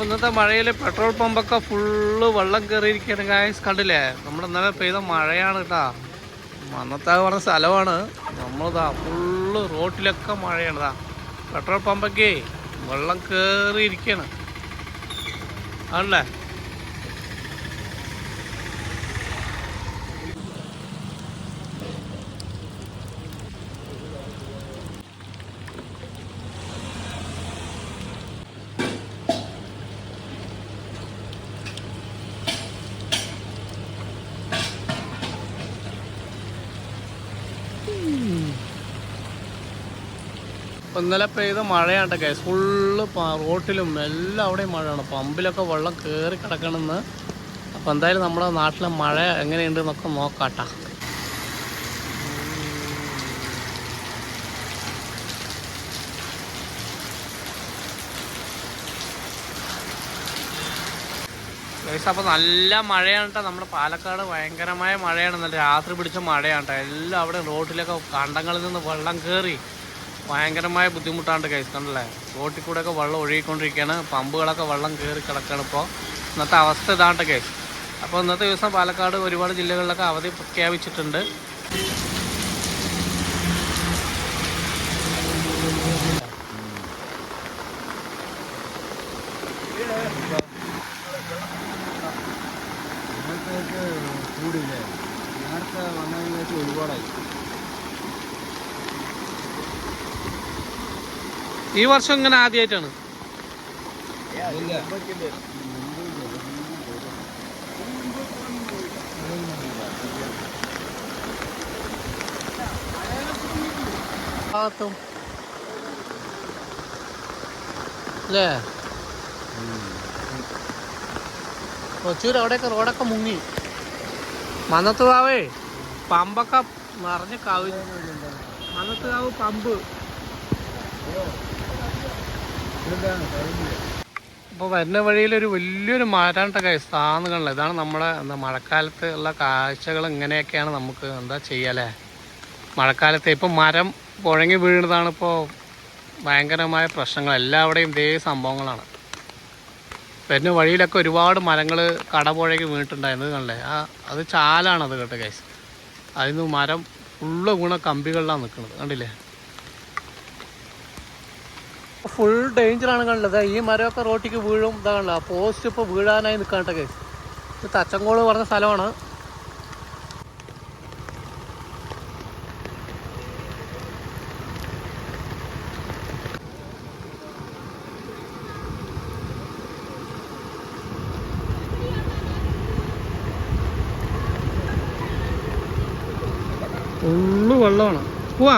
അപ്പോൾ ഇന്നത്തെ മഴയിൽ പെട്രോൾ പമ്പൊക്കെ ഫുള്ള് വെള്ളം കയറിയിരിക്കുകയാണ് ഗായസ് കണ്ടില്ലേ? നമ്മുടെ ഇന്നലെ പെയ്ത മഴയാണ് കേട്ടാ. മന്നത്താ പറഞ്ഞ സ്ഥലമാണ്. നമ്മളിതാ ഫുള്ള് റോട്ടിലൊക്കെ മഴയാണ് ഇതാ പെട്രോൾ പമ്പൊക്കെ വെള്ളം കയറിയിരിക്കുകയാണ് ആണല്ലേ? ഇന്നലെ പെയ്ത മഴയാണ് കേസ് ഫുള്ള് റോട്ടിലും എല്ലാം അവിടെയും മഴയാണ്. പമ്പിലൊക്കെ വെള്ളം കയറി കിടക്കണമെന്ന് അപ്പോൾ എന്തായാലും നമ്മുടെ നാട്ടിലെ മഴ എങ്ങനെയുണ്ട് എന്നൊക്കെ നോക്കാട്ടാ. ഗൈസ് നല്ല മഴയാണ് കേട്ടോ നമ്മുടെ പാലക്കാട് ഭയങ്കരമായ മഴയാണ്. നല്ല രാത്രി പിടിച്ച മഴയാണ് കേട്ടോ എല്ലാം അവിടെ റോട്ടിലൊക്കെ കണ്ടങ്ങളിൽ നിന്ന് വെള്ളം കയറി ഭയങ്കരമായ ബുദ്ധിമുട്ടാണ് ഗൈസ്. കണ്ടല്ലേ? റോട്ടിൽ കൂടെയൊക്കെ വെള്ളം ഒഴുകിക്കൊണ്ടിരിക്കുകയാണ്. പമ്പുകളൊക്കെ വെള്ളം കയറി കിടക്കുകയാണ് ഇപ്പോൾ ഇന്നത്തെ അവസ്ഥ ഇതാണ് ഗൈസ്. അപ്പോൾ ഇന്നത്തെ ദിവസം പാലക്കാട് ഒരുപാട് ജില്ലകളിലൊക്കെ അവധി പ്രഖ്യാപിച്ചിട്ടുണ്ട്. കൂടിയില്ലേ നേരത്തെ വന്നതിന് വെച്ച് ഒരുപാടായി. ഈ വർഷം ഇങ്ങനെ ആദ്യമായിട്ടാണ് ഭാഗത്തും അല്ലേ കൊച്ചൂർ അവിടെയൊക്കെ റോഡൊക്കെ മുങ്ങി. മന്നത്തുകാവേ പമ്പൊക്കെ നിറഞ്ഞ് കവി മന്നത്തുകാവ് പമ്പ്. അപ്പോൾ വരുന്ന വഴിയിൽ ഒരു വലിയൊരു മരാണ്ട സ്ഥാന്ന് കണ്ടില്ല ഇതാണ് നമ്മുടെ എന്താ മഴക്കാലത്ത് ഉള്ള കാഴ്ചകൾ ഇങ്ങനെയൊക്കെയാണ് നമുക്ക് എന്താ ചെയ്യല്ലേ മഴക്കാലത്ത് ഇപ്പം മരം പുഴങ്ങി വീഴുന്നതാണ് ഇപ്പോ ഭയങ്കരമായ പ്രശ്നങ്ങൾ. എല്ലാവിടെയും ഇതേ സംഭവങ്ങളാണ്. വരുന്ന വഴിയിലൊക്കെ ഒരുപാട് മരങ്ങൾ കടപുഴയ്ക്ക് വീണിട്ടുണ്ടായിരുന്നത് കണ്ടേ. ആ അത് ചാലാണത് കേട്ടോ ഗൈസ് അതിന് മരം ഫുള്ള് ഗുണ കമ്പികളിലാണ് നിൽക്കുന്നത് കണ്ടില്ലേ? ഫുൾ ഡേഞ്ചറാണ് കണ്ടത്. ഈ മരമൊക്കെ റോട്ടിക്ക് വീഴും. ഇതാ കണ്ടോ പോസ്റ്റ് ഇപ്പോൾ വീഴാനായി നിൽക്കാണ്ട കേസ് ഇത് തച്ചങ്കോട് പറഞ്ഞ സ്ഥലമാണ്. ഫുള്ള് വെള്ളമാണ്. പോവാ.